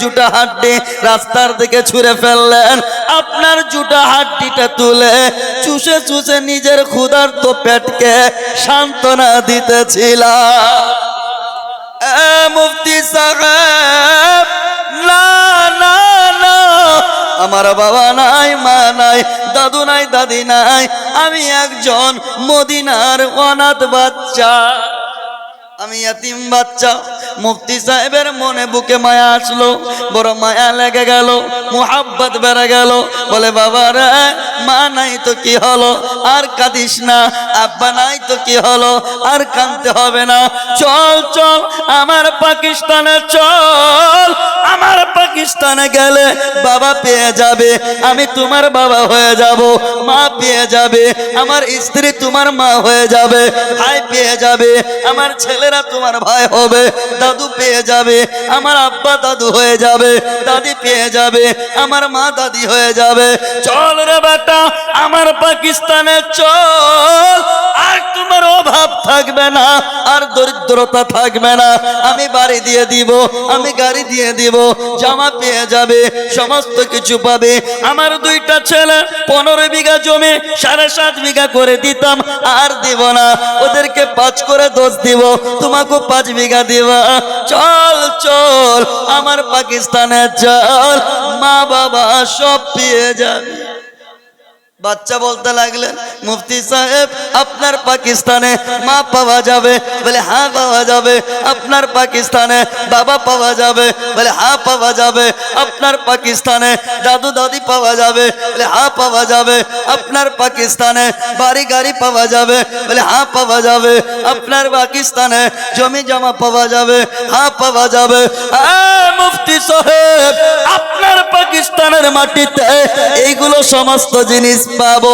জুটা হাড্ডি রাস্তার দিকে ছুঁড়ে ফেললেন। আপনার জুটা হাড্ডিটা তুলে চুষে চুষে নিজের ক্ষুধার তো পেটকে সান্ত্বনা দিতেছিলাম। এ মুফতি সাহেব না, আমার বাবা নাই, মা নাই, দাদু নাই, দাদি নাই, আমি একজন মদিনার অনাথ বাচ্চা, আমি ইয়াতিম বাচ্চা। মুফতি সাহেবের মনে বুকে মায়া আসলো, বড় মায়া লেগে গেল, মুহাব্বত বেড়ে গেল, বলে, বাবা রে, মা নাই তো কি হলো? আর কাঁদিস না, আব্বা নাই তো কি হলো? আর কাঁদতে হবে না। চল চল, আমার পাকিস্তানে চল পাকিস্তানে গেলে বাবা পেয়ে যাবে, আমি তোমার বাবা হয়ে যাব, মা পেয়ে যাবে, আমার স্ত্রী তোমার মা হয়ে যাবে, ভাই পেয়ে যাবে, আমার ছেলেরা তোমার ভাই হবে, দাদু পেয়ে যাবে, আমার আব্বা দাদু হয়ে যাবে, দাদি পেয়ে যাবে, আমার মা দাদি হয়ে যাবে। চল রে বেটা, আমার পাকিস্তানে চল, আর তোমার অভাব থাকবে না আর দরিদ্রতা থাকবে না। আমি বাড়ি দিয়ে দিব, আমি গাড়ি দিয়ে দিব, জামা পেয়ে যাবে, সমস্ত কিছু পাবে। আমার দুইটা ছেলে, পনেরো বিঘা জমি, সাড়ে সাত বিঘা করে দিতাম, আর দিব না। ওদেরকে পাঁচ করে দোষ দিব তোমাকে পাঁচ বিঘা দিব। চল চল, আমার পাকিস্তানে চল মা বাবা সব পেয়ে যাবে। বাচ্চা বলতে লাগলেন মুফতি সাহেব আপনার পাকিস্তানে মা পাওয়া যাবে বলে হ্যাঁ পাওয়া যাবে আপনার পাকিস্তানে বাবা পাওয়া যাবে বলে হ্যাঁ পাওয়া যাবে আপনার পাকিস্তানে দাদু দাদি পাওয়া যাবে বলে হ্যাঁ পাওয়া যাবে আপনার পাকিস্তানে বাড়ি গাড়ি পাওয়া যাবে বলে হ্যাঁ পাওয়া যাবে আপনার পাকিস্তানে জমি জমা পাওয়া যাবে হ্যাঁ পাওয়া যাবে মুফতি সাহেব আপনার পাকিস্তানের মাটিতে এইগুলো সমস্ত জিনিস পাবো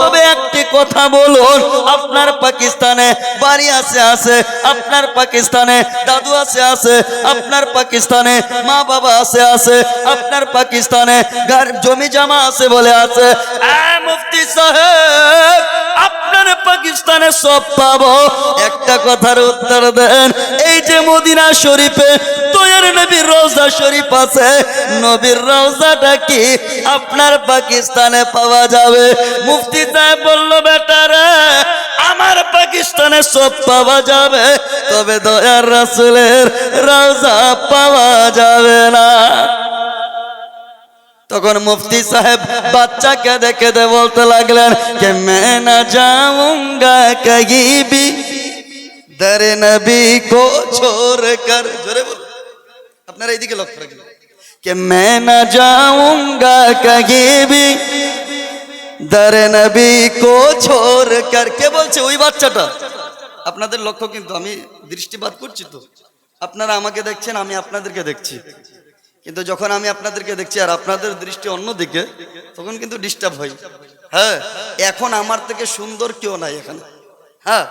তবে একটি কথা বলুন, আপনার পাকিস্তানে বাড়ি আছে আছে, আপনার পাকিস্তানে দাদু আছে আছে, আপনার পাকিস্তানে মা বাবা আছে আছে, আপনার পাকিস্তানে জমি জমা আছে বলে আছে। মুফতি সাহেব! পাকিস্তানে সব পাবো। একটা কথার উত্তর দেন, এই যে মদিনা শরীফে তোয়ের নবীর রওজা শরীফ আছে, নবীর রওজাটা কি আপনার পাকিস্তানে পাওয়া যাবে? মুফতি সাহেব বলল বেটারে আমার পাকিস্তানে সব পাওয়া যাবে, তবে দয়ার রাসূলের রওজা পাওয়া যাবে না। তখন মুফতি সাহেব বাচ্চাকে দেখে দে বলতে লাগলেন, কে মে না যাউঙ্গা কহি দরে নবি নবী কো ছোর কর। জোরে বল আপনারা এইদিকে লক্ষ্য রাখবেন কে মে না যাউঙ্গা কহি দরে নবি নবী কো ছোর কর। কে বলছে ওই বাচ্চাটা? আপনাদের লক্ষ্য কিন্তু আমি দৃষ্টিপাত করছি তো। আপনারা আমাকে দেখছেন, আমি আপনাদেরকে দেখছি। কিন্তু যখন আমি আপনাদেরকে দেখছি আর আপনাদের দৃষ্টি অন্যদিকে, তখন কিন্তু ডিস্টার্ব হয়। হ্যাঁ এখন আমার থেকে সুন্দর কেউ নাই এখানে। হ্যাঁ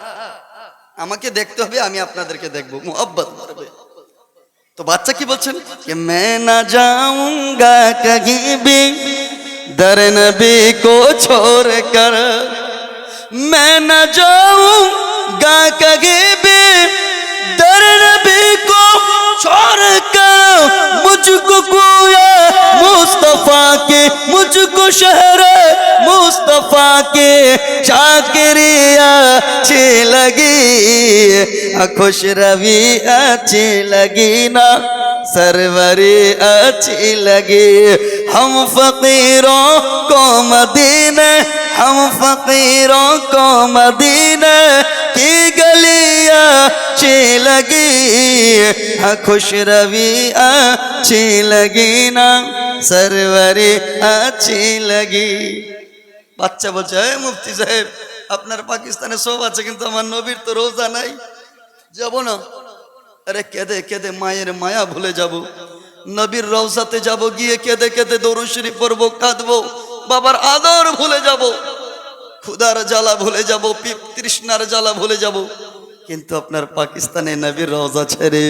আমাকে দেখতে হবে, আমি আপনাদেরকে দেখব। মোহাব্বত তো বাচ্চা কি বলছেন? যে মে না যাউঙ্গা কহি ভি, দর নবী কো ছোড় কর। মে না যাউঙ্গা কহি ভি मुझको गोया मुस्तफा के मुझको शहर मुस्तफा के चाकरिया अच्छी लगी खुश रवि अच्छी लगी ना सरवरी अच्छी लगी हम फकीरों को मदीने हम फकीरों को मदीने کی گلیاں اچھی لگی خوش روی اچھی لگی نا سروری اچھی لگی বাচ্চা বলছে হে মুফতি সাহেব আপনার পাকিস্তানে সব আছে কিন্তু আমার নবীর তো রোজা নাই যাব না আরে কেঁদে কেঁদে মায়ের মায়া ভুলে যাব নবীর রওজাতে যাব গিয়ে কেঁদে কেঁদে দরুশরী পড়ব কাঁদবো বাবার আদর ভুলে যাব ক্ষুদার জ্বালা ভুলে যাব, পিপ তৃষ্ণার জ্বালা ভুলে যাব। কিন্তু আপনার পাকিস্তানে নবীর রওজা ছেড়ে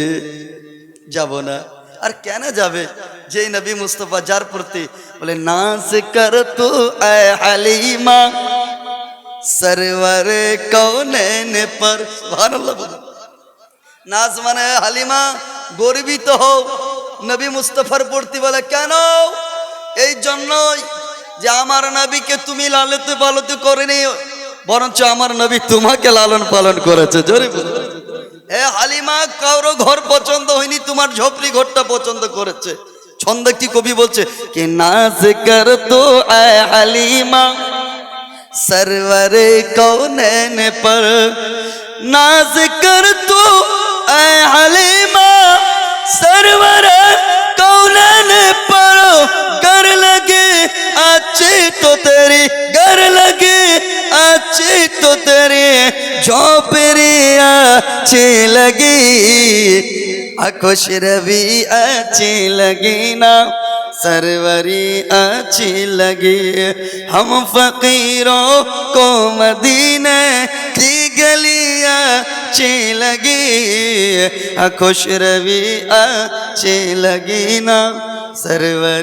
যাব না। আর কেন যাবে? যেই নবী মুস্তফা যার প্রতি বলে নাস কর তু হালিমা, সরওয়ারে কৌনেন पर সুবহানাল্লাহ নাজ মানে হালিমা, গর্বিত হও। নবী মুস্তফার প্রতি বলে, কেন? এই জন্যই যে আমার নবীকে তুমি লালিত পালিত করেনি বরঞ্চ আমার নবী তোমাকে লালন পালন করেছে। জোরে এ হালিমা, কারও ঘর পছন্দ হয়নি, তোমার ঝোপড়ি ঘরটা পছন্দ করেছে। ছন্দ কি কবি বলছে, কে নাজ কর তো হালিমা সরবর কৌনেন পর। নাজ কর তো হালিমা झोपड़ी अच्छी लगी खुश रवि अच्छी लगी ना सरवरी अच्छी लगी हम फकीरों को मदीने की गलियां अच्छी लगी खुश रवि अच्छी लगी ना सरवरी